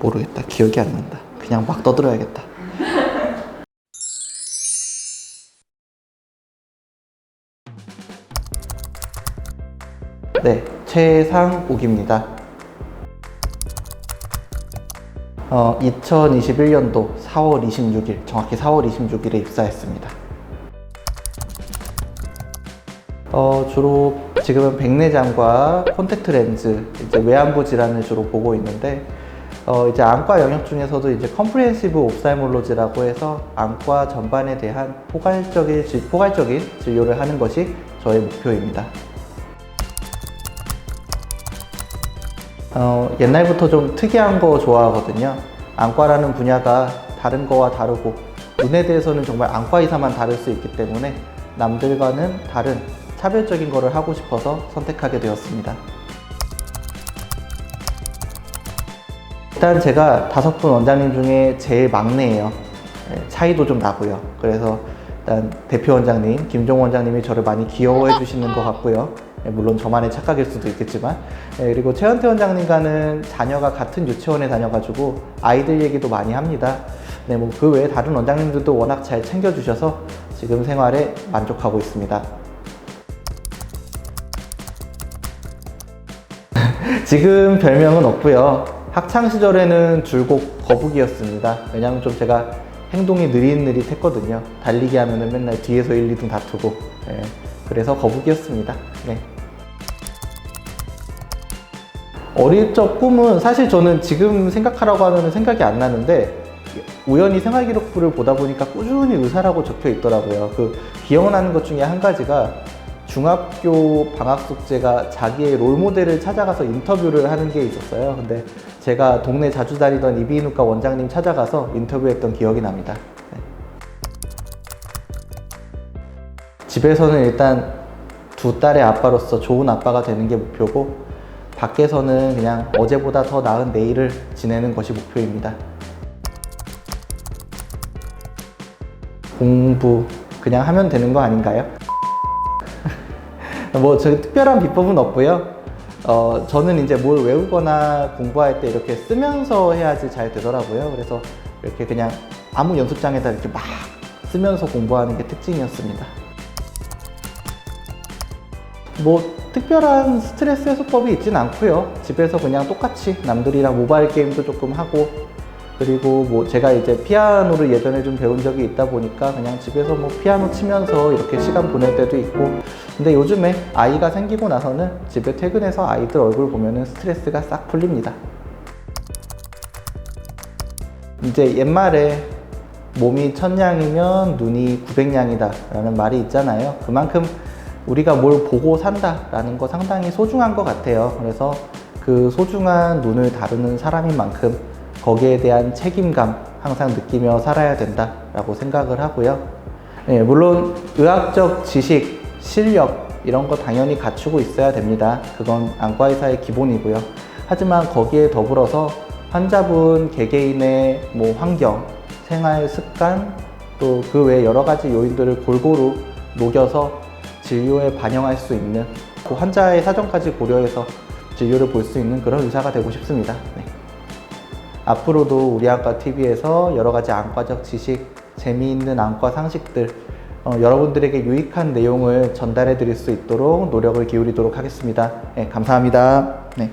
모르겠다. 기억이 안 난다. 그냥 막 떠들어야겠다. 네, 최상욱입니다. 어, 2021년도 4월 26일, 정확히 4월 26일에 입사했습니다. 어, 주로 지금은 백내장과 콘택트 렌즈, 이제 외안부 질환을 주로 보고 있는데, 어, 이제 안과 영역 중에서도 이제 컴프리헨시브 옵살몰로지라고 해서 안과 전반에 대한 포괄적인, 질- 포괄적인 진료를 하는 것이 저의 목표입니다. 어, 옛날부터 좀 특이한 거 좋아하거든요. 안과라는 분야가 다른 거와 다르고 눈에 대해서는 정말 안과 의사만 다를 수 있기 때문에 남들과는 다른 차별적인 거를 하고 싶어서 선택하게 되었습니다. 일단 제가 다섯 분 원장님 중에 제일 막내예요. 네, 차이도 좀 나고요. 그래서 일단 대표 원장님, 김종 원장님이 저를 많이 귀여워해 주시는 것 같고요. 네, 물론 저만의 착각일 수도 있겠지만 네, 그리고 최현태 원장님과는 자녀가 같은 유치원에 다녀가지고 아이들 얘기도 많이 합니다. 네, 뭐 그 외에 다른 원장님들도 워낙 잘 챙겨주셔서 지금 생활에 만족하고 있습니다. 지금 별명은 없고요. 학창 시절에는 줄곧 거북이였습니다. 왜냐하면 좀 제가 행동이 느릿느릿했거든요. 달리기 하면은 맨날 뒤에서 1, 2등 다투고. 예, 그래서 거북이였습니다. 네. 어릴 적 꿈은 사실 저는 지금 생각하라고 하면 생각이 안 나는데 우연히 생활기록부를 보다 보니까 꾸준히 의사라고 적혀 있더라고요. 그 기억나는 것 중에 한 가지가 중학교 방학 숙제가 자기의 롤모델을 찾아가서 인터뷰를 하는 게 있었어요. 근데 제가 동네 자주 다니던 이비인후과 원장님 찾아가서 인터뷰했던 기억이 납니다. 네. 집에서는 일단 두 딸의 아빠로서 좋은 아빠가 되는 게 목표고 밖에서는 그냥 어제보다 더 나은 내일을 지내는 것이 목표입니다. 공부 그냥 하면 되는 거 아닌가요? 뭐 저 특별한 비법은 없고요. 어, 저는 이제 뭘 외우거나 공부할 때 이렇게 쓰면서 해야지 잘 되더라고요. 그래서 이렇게 그냥 아무 연습장에다 이렇게 막 쓰면서 공부하는 게 특징이었습니다. 뭐 특별한 스트레스 해소법이 있진 않고요. 집에서 그냥 똑같이 남들이랑 모바일 게임도 조금 하고 그리고 뭐 제가 이제 피아노를 예전에 좀 배운 적이 있다 보니까 그냥 집에서 뭐 피아노 치면서 이렇게 시간 보낼 때도 있고 근데 요즘에 아이가 생기고 나서는 집에 퇴근해서 아이들 얼굴 보면은 스트레스가 싹 풀립니다. 이제 옛말에 몸이 천냥이면 눈이 구백냥이다 라는 말이 있잖아요. 그만큼 우리가 뭘 보고 산다 라는 거 상당히 소중한 것 같아요. 그래서 그 소중한 눈을 다루는 사람인 만큼 거기에 대한 책임감 항상 느끼며 살아야 된다 라고 생각을 하고요. 네, 물론 의학적 지식, 실력 이런 거 당연히 갖추고 있어야 됩니다. 그건 안과 의사의 기본이고요. 하지만 거기에 더불어서 환자분 개개인의 뭐 환경, 생활 습관, 또 그 외 여러 가지 요인들을 골고루 녹여서 진료에 반영할 수 있는 그 환자의 사정까지 고려해서 진료를 볼 수 있는 그런 의사가 되고 싶습니다. 네. 앞으로도 우리 안과 TV에서 여러 가지 안과적 지식, 재미있는 안과 상식들, 어, 여러분들에게 유익한 내용을 전달해 드릴 수 있도록 노력을 기울이도록 하겠습니다. 네, 감사합니다. 네.